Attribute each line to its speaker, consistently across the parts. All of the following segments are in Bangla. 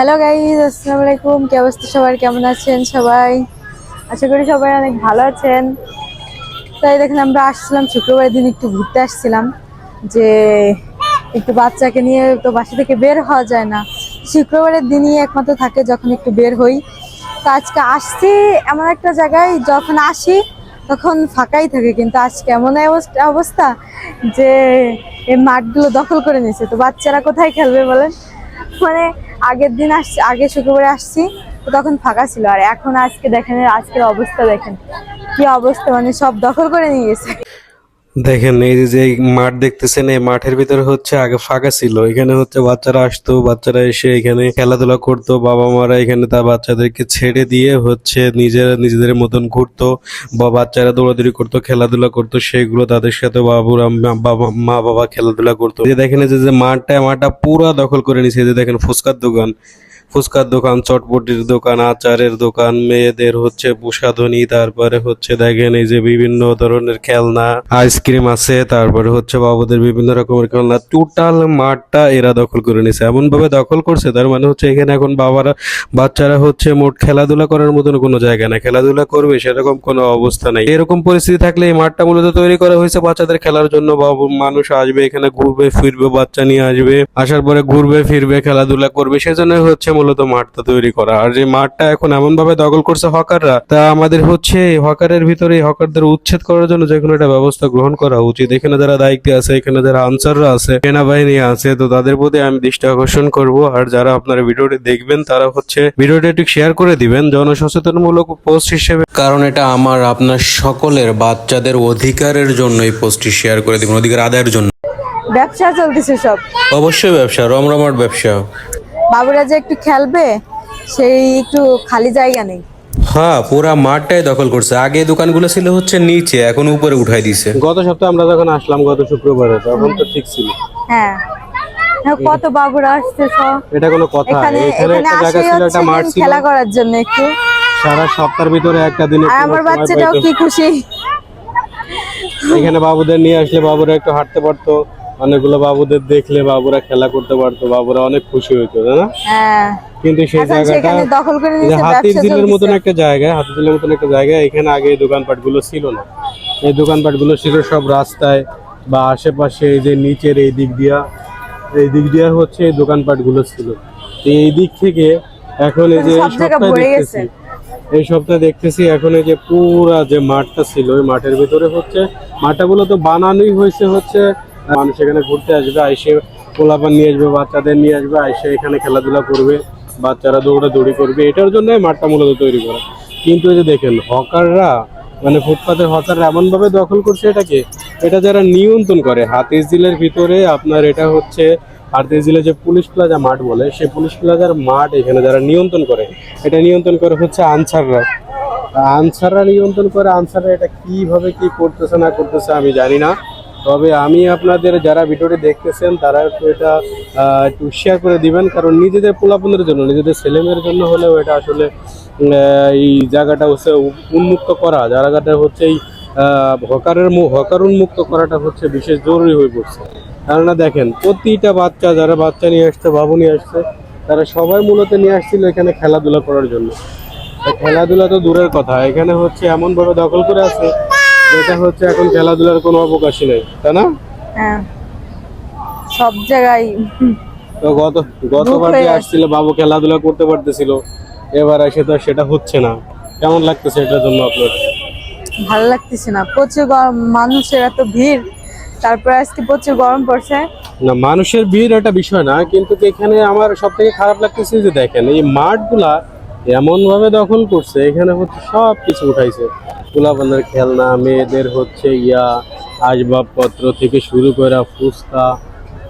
Speaker 1: হ্যালো গাইজ আসসালামু আলাইকুম। কি অবস্থা সবার? কেমন আছেন সবাই? আশা করি সবাই অনেক ভালো আছেন। তাই দেখেন, আমরা আসছিলাম শুক্রবার দিন একটু ঘুরতে আসছিলাম, যে একটু বাচ্চাকে নিয়ে তো বাসা থেকে বের হওয়া যায় না। শুক্রবারের দিনই একমাত্র থাকে যখন একটু বের হই। তো আজকে আসছি এমন একটা জায়গায়, যখন আসি তখন ফাঁকাই থাকে, কিন্তু আজকে এমন অবস্থা অবস্থা যে এই মাঠগুলো দখল করে নিয়েছে। তো বাচ্চারা কোথায় খেলবে বলেন? মানে আগের দিন আসছি, আগে শুক্রবারে আসছি, তো তখন ফাঁকা ছিল। আর এখন আজকে দেখেন, আজকের অবস্থা দেখেন। কি অবস্থা মানে সব দখল করে নিয়ে গেছে।
Speaker 2: দেখেন, এই যে মাঠ দেখতেছেন, এই মাঠের ভিতরে হচ্ছে আগে ফাঁকা ছিল। এখানে হচ্ছে বাচ্চারা আসতো, বাচ্চারা এসে এখানে খেলাধুলা করতো, বাবা মারা এখানে তার বাচ্চাদেরকে ছেড়ে দিয়ে হচ্ছে নিজেরা নিজেদের মতন ঘুরতো বা বাচ্চারা দৌড়াদৌড়ি করতো, খেলাধুলা করতো, সেগুলো তাদের সাথে বাবুরা বাবা, মা বাবা খেলাধুলা করতো। যে দেখেন যে মাঠটা মাঠটা পুরা দখল করে নিছে। যে দেখেন, ফুচকার দোকান। ফুচকার দোকান, চটপটির দোকান, আচারের দোকান, মেয়েদের হচ্ছে প্রসাধনী তারপরে হচ্ছে দেখেন এই যে বিভিন্ন ধরনের খেলনা, আইসক্রিম আছে, তারপরে হচ্ছে বাবুদের বিভিন্ন রকমের খেলনা, টোটাল মাঠটা এরা দখল করে নিছে। এমন ভাবে দখল করছে, তার মানে হচ্ছে এখানে এখন বাবারা, বাচ্চারা হচ্ছে মোট খেলাধুলা করার মতন কোনো জায়গা না খেলাধুলা করবে, সেরকম কোনো অবস্থা নাই। এরকম পরিস্থিতি থাকলে এই মাঠটা মূলত তৈরি করা হয়েছে বাচ্চাদের খেলার জন্য। মানুষ আসবে, এখানে ঘুরবে, ফিরবে, বাচ্চা নিয়ে আসবে, আসার পরে ঘুরবে, ফিরবে, খেলাধুলা করবে, সেজন্য হচ্ছে মূলত মাঠটা তৈরি করা। আর যে মাঠটা এখন এমন ভাবে দখল করছে হকাররা তা আমাদের হচ্ছে এই হকারের ভিতরে এই হকারদের উচ্ছেদ করার জন্য যে কোনো একটা ব্যবস্থা গ্রহণ করা উচিত। এখানে যারা দায়িত্বে আছে এখানে যারা আনসাররা আছে সেনাবাহিনী আছে তো তাদের প্রতি আমি দৃষ্টি আকর্ষণ করব। আর যারা আপনারা ভিডিওটি দেখবেন তারা হচ্ছে ভিডিওটি একটু শেয়ার করে দিবেন। জনসচেতনমূলক পোস্ট হিসেবে কারণ এটা আমার আপনার সকলের বাচ্চাদের অধিকারের জন্য এই পোস্টটি শেয়ার করে দিবেন অধিকার আদায়ের জন্য।
Speaker 1: ব্যবসা চলতেছে সব।
Speaker 2: অবশ্যই ব্যবসা রমরমাট ব্যবসা।
Speaker 1: বাবুরা যে একটু খেলবে সেই একটু খালি জায়গা নেই।
Speaker 2: হ্যাঁ পুরা মাঠটাই দখল করছে। আগে দোকানগুলো ছিল হচ্ছে নিচে এখন উপরে উঠাই দিছে। গত সপ্তাহে আমরা যখন আসলাম গত শুক্রবারে তখন তো ঠিক ছিল।
Speaker 1: হ্যাঁ। কত বাবুরা আসছে সব
Speaker 2: এটা কোনো কথা।
Speaker 1: এখানে
Speaker 2: একটা জায়গা ছিল একটা মাঠ ছিল।
Speaker 1: খেলা করার জন্য একটু।
Speaker 2: সারা সপ্তাহের ভিতরে একটা দিনে
Speaker 1: আমার বাচ্চাটাও কি খুশি।
Speaker 2: এখানে বাবুদের নিয়ে আসলে বাবুরা একটু হাঁটতে পারতো। অনেকগুলো বাবুদের দেখলে বাবুরা খেলা করতে পারতো বাবুরা অনেক খুশি হইতো তাই না?
Speaker 1: হ্যাঁ।
Speaker 2: কিন্তু সেই জায়গাটা
Speaker 1: দখল করে নিয়েছে
Speaker 2: হাতির ঝিলের মতন একটা জায়গা হাতির ঝিলের মতন একটা জায়গা এখানে আগে এই দোকানপাটগুলো ছিল না। এই দোকানপাটগুলো ছিল সব রাস্তায় বা আশেপাশে এই যে নিচের এই দিক দিয়া এই দিক দিয়া হচ্ছে এই দোকানপাটগুলো ছিল। তো এই দিক থেকে এখন এই যে এই সপ্তাহে দেখতেছি
Speaker 1: গেছে।
Speaker 2: এই সপ্তাহে দেখতেছি এখন এই যে পুরা যে মাঠটা ছিল ওই মাঠের ভিতরে হচ্ছে মাঠটা গুলো তো বানানোই হয়েছে হচ্ছে মানুষ এখানে ঘুরতে আসবে, আইসে পোলাপান নিয়ে আসবে, বাচ্চাদের নিয়ে আসবে, আইসে এখানে খেলাধুলা করবে, বাচ্চারা দৌড়াদৌড়ি করবে। এটার জন্য মাঠটা মূলত তৈরি করা। কিন্তু এই যে দেখেন, হকাররা মানে ফুটপাতের হকাররা এমনভাবে দখল করছে এটাকে, এটা যারা নিয়ন্ত্রণ করে হাতিস জিলের ভিতরে আপনার এটা হচ্ছে হাতিস জিলে যে পুলিশ প্লাজা মাঠ বলে সে পুলিশ প্লাজার মাঠ এখানে যারা নিয়ন্ত্রণ করে, এটা নিয়ন্ত্রণ করে হচ্ছে আনসাররা। আনসাররা নিয়ন্ত্রণ করে, আনসাররা এটা কীভাবে কি করতেছে না করতেছে আমি জানি না। তবে আমি আপনাদের যারা ভিডিওটি দেখতেছেন, তারা একটু এটা একটু শেয়ার করে দিবেন। কারণ নিজেদের পোলাপনের জন্য, নিজেদের ছেলেমেয়ের জন্য হলেও এটা আসলে এই জায়গাটা হচ্ছে উন্মুক্ত করা। জায়গাটা হচ্ছে এই হকারের হকার উন্মুক্ত করাটা হচ্ছে বিশেষ জরুরি হয়ে পড়ছে। কেননা দেখেন, প্রতিটা বাচ্চা, যারা বাচ্চা নিয়ে আসছে, বাবু নিয়ে আসছে, তারা সবাই মূলত নিয়ে আসছিল এখানে খেলাধুলা করার জন্য। খেলাধুলা তো দূরের কথা। এখানে হচ্ছে এমন ভাবে দখল করে আছে যেটা হচ্ছে এখন খেলাধুলার কোনো অবকাশই নেই তাই না?
Speaker 1: হ্যাঁ। সব জায়গায়
Speaker 2: তো গত গতবার যে আসছিল বাবু খেলাধুলা করতে পারতেছিল এবার এসে তো সেটা হচ্ছে না। কেমন লাগতেছে এটার জন্য আপনার?
Speaker 1: ভালো লাগতেছে না। প্রচুর গরম মানুষের এত ভিড় তারপরে আজকে প্রচুর গরম পড়ছে।
Speaker 2: না মানুষের ভিড় একটা বিষয় না কিন্তু এখানে আমার সব থেকে খারাপ লাগতেছে যে দেখেন এই মাঠগুলা এমন ভাবে দখল করছে এখানে হচ্ছে সব কিছু উঠাইছে। পোলাপানের খেলনা মেয়েদের হচ্ছে ইয়া আসবাবপত্র থেকে শুরু করে ফুচকা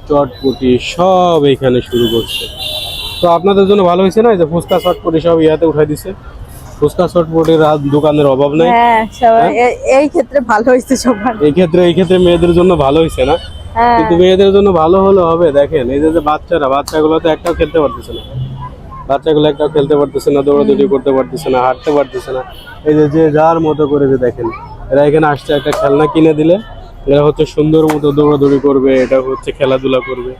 Speaker 2: চটপটি সব এখানে শুরু করছে। তো আপনাদের জন্য ভালো হয়েছে না যে ফুচকা চটপটি সব ইয়াতে উঠাই দিছে? ফুচকা চটপটির দোকানের অভাব নাই?
Speaker 1: হ্যাঁ? এ- এই ক্ষেত্রে ভালো হয়েছে সবার।
Speaker 2: এই ক্ষেত্রে এই ক্ষেত্রে মেয়েদের জন্য ভালো হয়েছে না?
Speaker 1: হ্যাঁ।
Speaker 2: কিন্তু মেয়েদের জন্য ভালো হলে হবে দেখেন এই যে যে বাচ্চারা বাচ্চাগুলো তো একটাও খেলতে পারতেছে না। বাচ্চাগুলো একটা খেলতে পারতেছে না দৌড়াদৌড়ি করতে পারতেছে না হাঁটতে পারতেছে না। এই যে যে যার মতো করে যে দেখেন এরা এখানে আসছে একটা খেলনা কিনে দিলে এরা হচ্ছে সুন্দর মতো দৌড়াদৌড়ি করবে এটা হচ্ছে খেলাধুলা করবে।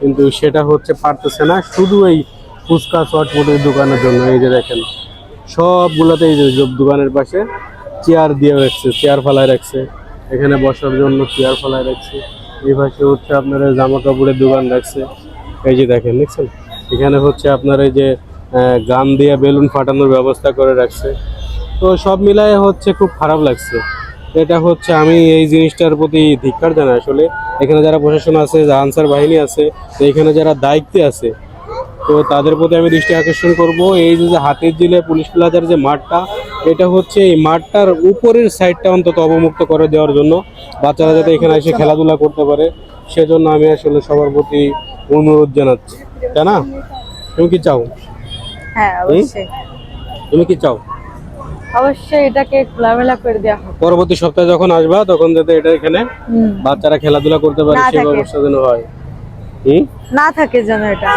Speaker 2: কিন্তু সেটা হচ্ছে পারতেছে না শুধু এই ফুচকা চটপটির দোকানের জন্য এই যে দেখেন। সবগুলোতে এই যে দোকানের পাশে চেয়ার দিয়ে রাখছে চেয়ার ফেলায় রাখছে। এখানে বসার জন্য চেয়ার ফেলায় রাখছে। এই পাশে হচ্ছে আপনারা জামা কাপড়ের দোকান রাখছে। এই যে দেখেন দেখছেন? এখানে হচ্ছে আপনার এই যে গান দিয়ে বেলুন ফাটানোর ব্যবস্থা করে রাখছে। তো সব মিলায়ে হচ্ছে খুব খারাপ লাগছে। এটা হচ্ছে আমি এই জিনিসটার প্রতি ধিক্কার জানাই আসলে। এখানে যারা প্রশাসন আছে আনসার বাহিনী আছে, তো এখানে যারা দায়িত্বে আছে, তো তাদের প্রতি আমি দৃষ্টি আকর্ষণ করব। এই যে হাতের জিলে পুলিশ প্লাজার যে মাঠটা, এটা হচ্ছে এই মাঠটার উপরের সাইডটা অন্তত অবমুক্ত করে দেওয়ার জন্য। বাচ্চারা যাতে এখানে এসে খেলাধুলা করতে পারে, সেজন্য আমি আসলে সবার প্রতি অনুরোধ জানাচ্ছি। তাই না? তুমি কি চাও?
Speaker 1: হ্যাঁ অবশ্যই।
Speaker 2: তুমি কি চাও?
Speaker 1: অবশ্যই এটাকে খোলামেলা করে দেওয়া হোক
Speaker 2: পরবর্তী সপ্তাহে যখন আসবা তখন যাতে এটা এখানে বাচ্চারা খেলাধুলা করতে পারে সেই ব্যবস্থা যেন হয়।
Speaker 1: না থাকে যেন এটা।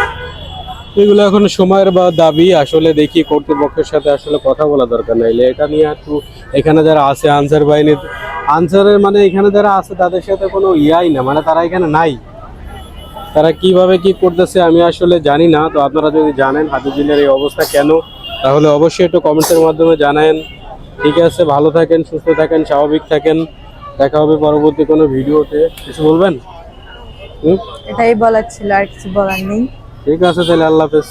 Speaker 2: এগুলো এখন সময়ের বা দাবি আসলে দেখি কর্তৃপক্ষের সাথে আসলে কথা বলা দরকার নাইলে এটা নিয়ে একটু এখানে যারা আছে আনসার বাহিনী আনসারের মানে এখানে যারা আছে তাদের সাথে কোনো ইয়াই না। মানে তারা এখানে নাই। তারা কীভাবে কি করতেছে আমি আসলে জানি না তো আপনারা যদি জানেন হাতি জিলের এই অবস্থা কেন তাহলে অবশ্যই একটু কমেন্টের মাধ্যমে জানায়েন। ঠিক আছে ভালো থাকেন সুস্থ থাকেন স্বাভাবিক থাকেন। দেখা হবে পরবর্তী কোনো ভিডিওতে। কিছু বলবেন?
Speaker 1: এটাই বলার ছিল আর কিছু বলার নেই।
Speaker 2: ঠিক আছে তাহলে আল্লাহ হাফেজ।